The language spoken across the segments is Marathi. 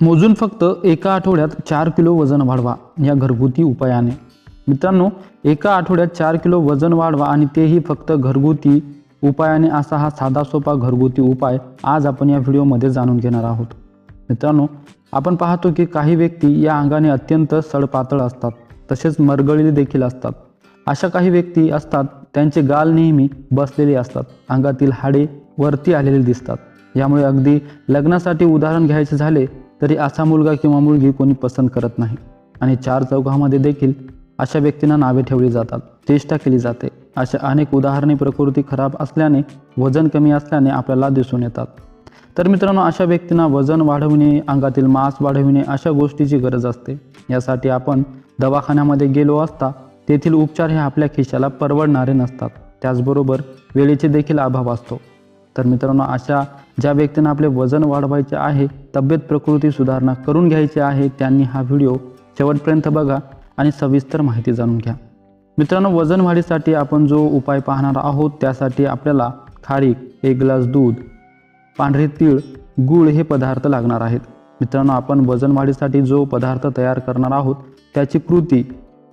मोजून फक्त एका आठवड्यात चार किलो वजन वाढवा या घरगुती उपायाने. मित्रांनो एका आठवड्यात चार किलो वजन वाढवा आणि तेही फक्त घरगुती उपायाने असा हा साधा सोपा घरगुती उपाय आज आपण या व्हिडिओमध्ये जाणून घेणार आहोत. मित्रांनो आपण पाहतो की काही व्यक्ती या अंगाने अत्यंत सडपातळ असतात तसेच मरगळीले देखील असतात. अशा काही व्यक्ती असतात त्यांचे गाल नेहमी बसलेले असतात अंगातील हाडे वरती आलेले दिसतात. यामुळे अगदी लग्नासाठी उदाहरण घ्यायचे झाले तरी असा मुलगा किंवा मुलगी कोणी पसंत करत नाही. आणि चार चौघामध्ये देखील अशा व्यक्तींना नावे ठेवली जातात. चेष्टा केली जाते. अशा अनेक उदाहरणे प्रकृती खराब असल्याने वजन कमी असल्याने आपल्याला दिसून येतात. तर मित्रांनो अशा व्यक्तींना वजन वाढविणे अंगातील मांस वाढविणे अशा गोष्टीची गरज असते. यासाठी आपण दवाखान्यामध्ये गेलो असता तेथील उपचार हे आपल्या खिशाला परवडणारे नसतात. त्याचबरोबर वेळेचे देखील अभाव असतो. तर मित्रांनो अशा ज्या व्यक्तींना आपले वजन वाढवायचे आहे तब्येत प्रकृती सुधारणा करून घ्यायची आहे त्यांनी हा व्हिडिओ शेवटपर्यंत बघा आणि सविस्तर माहिती जाणून घ्या. मित्रांनो वजन वाढीसाठी आपण जो उपाय पाहणार आहोत त्यासाठी आपल्याला खारीक एक ग्लास दूध पांढरे तीळ गूळ हे पदार्थ लागणार आहेत. मित्रांनो आपण वजन वाढीसाठी जो पदार्थ तयार करणार आहोत त्याची कृती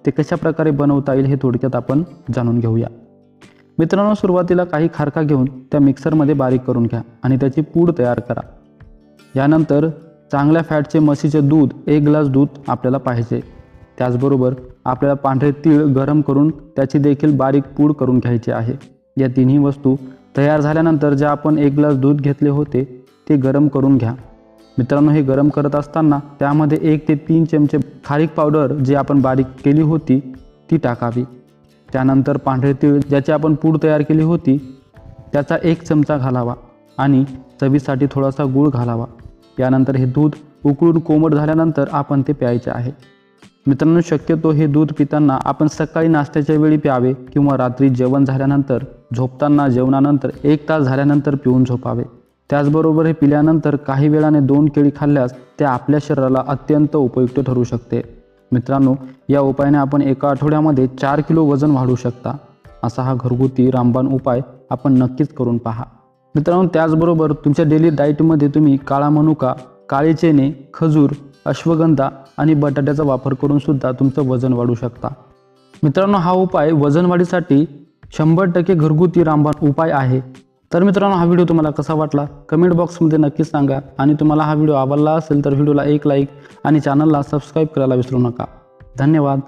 ते कशा प्रकारे बनवता येईल हे थोडक्यात आपण जाणून घेऊया. मित्रांनो सुरुवातीला काही खारका घेऊन त्या मिक्सरमध्ये बारीक करून घ्या आणि त्याची पूड तयार करा. यानंतर चांगल्या फॅटचे म्हशीचे दूध एक ग्लास दूध आपल्याला पाहिजे. त्याचबरोबर आपल्याला पांढरे तीळ गरम करून त्याची देखील बारीक पूड करून घ्यायची आहे. या तिन्ही वस्तू तयार झाल्यानंतर जे आपण एक ग्लास दूध घेतले होते ते गरम करून घ्या. मित्रांनो हे गरम करत असताना त्यामध्ये एक ते तीन चमचे खारीक पावडर जी आपण बारीक केली होती ती टाकावी. त्यानंतर पांढरे तीळ ज्याची आपण पूड तयार केली होती त्याचा एक चमचा घालावा आणि चवीसाठी थोडासा गूळ घालावा. यानंतर हे दूध उकळून कोमट झाल्यानंतर आपण ते प्यायचे आहे. मित्रांनो शक्यतो हे दूध पिताना आपण सकाळी नाश्त्याच्या वेळी प्यावे किंवा रात्री जेवण झाल्यानंतर झोपताना जेवणानंतर एक तास झाल्यानंतर पिऊन झोपावे. त्याचबरोबर हे पिल्यानंतर काही वेळाने दोन केळी खाल्ल्यास ते आपल्या शरीराला अत्यंत उपयुक्त ठरू शकते. मित्रांनो या उपायाने आपण एका आठवड्यामध्ये चार किलो वजन वाढवू शकता. असा हा घरगुती रामबाण उपाय आपण नक्कीच करून पहा. मित्रांनो त्याचबरोबर तुमच्या डेली डाईटमध्ये तुम्ही काळा मनुका काळे चेने खजूर अश्वगंधा आणि बटाट्याचा वापर करून सुद्धा तुमचं वजन वाढू शकता. मित्रांनो हा उपाय वजन वाढीसाठी शंभर टक्के घरगुती रामबाण उपाय आहे. तर मित्रांनो हा व्हिडिओ तुम्हाला कसा वाटला? कमेंट बॉक्समध्ये नक्कीच सांगा. आणि तुम्हाला हा व्हिडिओ आवडला असेल तर व्हिडिओला एक लाईक आणि चॅनलला सबस्क्राईब करायला विसरू नका. धन्यवाद.